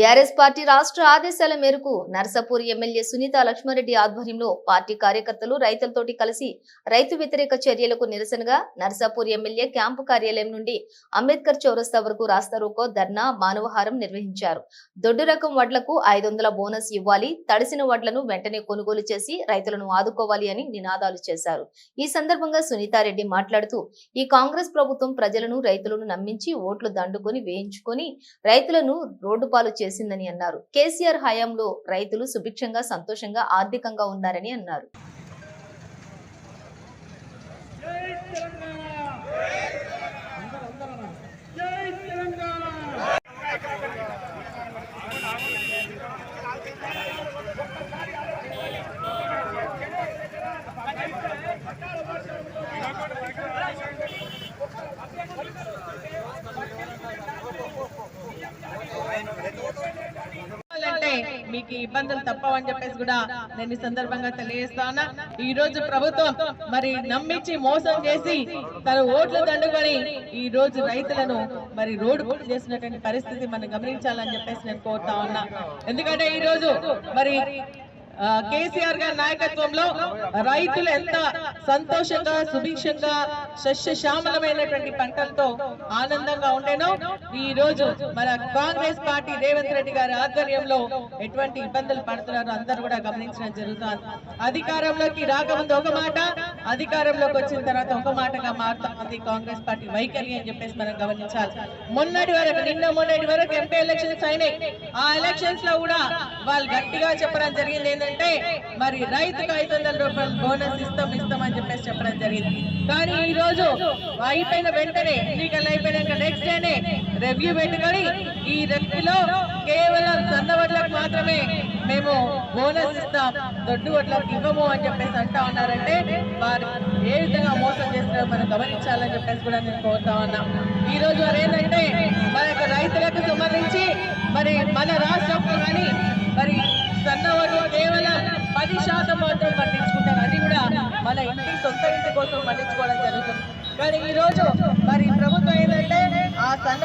BRS party రాష్ట్ర ఆదేశాల మేరకు నర్సాపూర్ ఎమ్మెల్యే సునీత లక్ష్మారెడ్డి ఆధ్వర్యంలో పార్టీ కార్యకర్తలు రైతులతోటి కలిసి రైతు వ్యతిరేక చర్యలకు నిరసనగా నర్సాపూర్ ఎమ్మెల్యే క్యాంపు కార్యాలయం నుండి అంబేద్కర్ చౌరస్తా వరకు రాస్తారోకో ధర్నా మానవహారం నిర్వహించారు. దొడ్డు రకం వడ్లకు ఐదు వందల బోనస్ ఇవ్వాలి. తడిసిన వడ్లను వెంటనే కొనుగోలు చేసి రైతులను ఆదుకోవాలి అని నినాదాలు చేశారు. ఈ సందర్భంగా సునీతారెడ్డి మాట్లాడుతూ ఈ కాంగ్రెస్ ప్రభుత్వం ప్రజలను రైతులను నమ్మించి ఓట్లు దండుకొని వేయించుకొని రైతులను రోడ్డు పాలు చేసిందని అన్నారు. కేసీఆర్ హయాంలో రైతులు సుభిక్షంగా సంతోషంగా ఆర్థికంగా ఉన్నారని అన్నారు. మీకు ఇబ్బందులు తప్పవని చెప్పేసి కూడా నేను ఈ సందర్భంగా తెలియజేస్తాను ఈ రోజు ప్రభుత్వం మరి నమ్మించి మోసం చేసి తన ఓట్లు దండుకొని ఈ రోజు రైతులను మరి రోడ్డు పూట చేసినటువంటి పరిస్థితి మనం గమనించాలని చెప్పేసి నేను కోరుతా ఉన్నా. ఎందుకంటే ఈ రోజు మరి కేసీఆర్ గారి నాయకత్వంలో రైతులు ఎంత సంతోషంగా సుభిక్షంగా సస్యశ్యామలమైనటువంటి పంటలతో ఆనందంగా ఉండేనో ఈ రోజు మన కాంగ్రెస్ పార్టీ రేవంత్ రెడ్డి గారి ఆధ్వర్యంలో ఎటువంటి ఇబ్బందులు పడుతున్నారో అందరూ కూడా గమనించడం జరుగుతుంది. అధికారంలోకి రాకముందు ఒక మాట అధికారంలోకి వచ్చిన తర్వాత ఒక మాటగా మారుతా ఉంది కాంగ్రెస్ పార్టీ వైఖరి అని చెప్పేసి మనం గమనించాలి. మొన్నటి వరకు నిన్న మొన్నటి వరకు ఎంపీ ఎలక్షన్స్ అయినాయి ఆ ఎలక్షన్స్లో కూడా వాళ్ళు గట్టిగా చెప్పడం జరిగింది ఏంటంటే మరి రైతుకు ఐదు వందల రూపాయలు బోనస్ ఇస్తాం ఇస్తామని అని చెప్పేసి చెప్పడం జరిగింది. కానీ ఈ రోజు అయిపోయిన వెంటనే ఎన్నికలు అయిపోయినాక నెక్స్ట్ డేనే రెవ్యూ పెట్టుకొని ఈ రెవ్యూలో కేవలం సన్నవడ్లకు మాత్రమే మేము బోనస్ ఇస్తాం. దొడ్డు వడ్లకు ఇవ్వము అని చెప్పేసి అంటా ఉన్నారంటే వారు ఏ విధంగా మోసం చేస్తున్నారో మనం గమనించాలని చెప్పేసి కూడా నేను కోరుతా ఉన్నా. ఈ రోజు వారు ఏంటంటే మన యొక్క రైతులకు సంబంధించి మరి మన రాష్ట్రంలో కానీ మరి సన్నవారు కేవలం పది శాతం మాత్రం పట్టించుకుంటారు. అది కూడా మన ఇంటి సొంత ఇంటి కోసం పట్టించుకోవడం జరుగుతుంది. కానీ ఈ రోజు మరి ప్రభుత్వం ఏంటంటే ఆ సన్న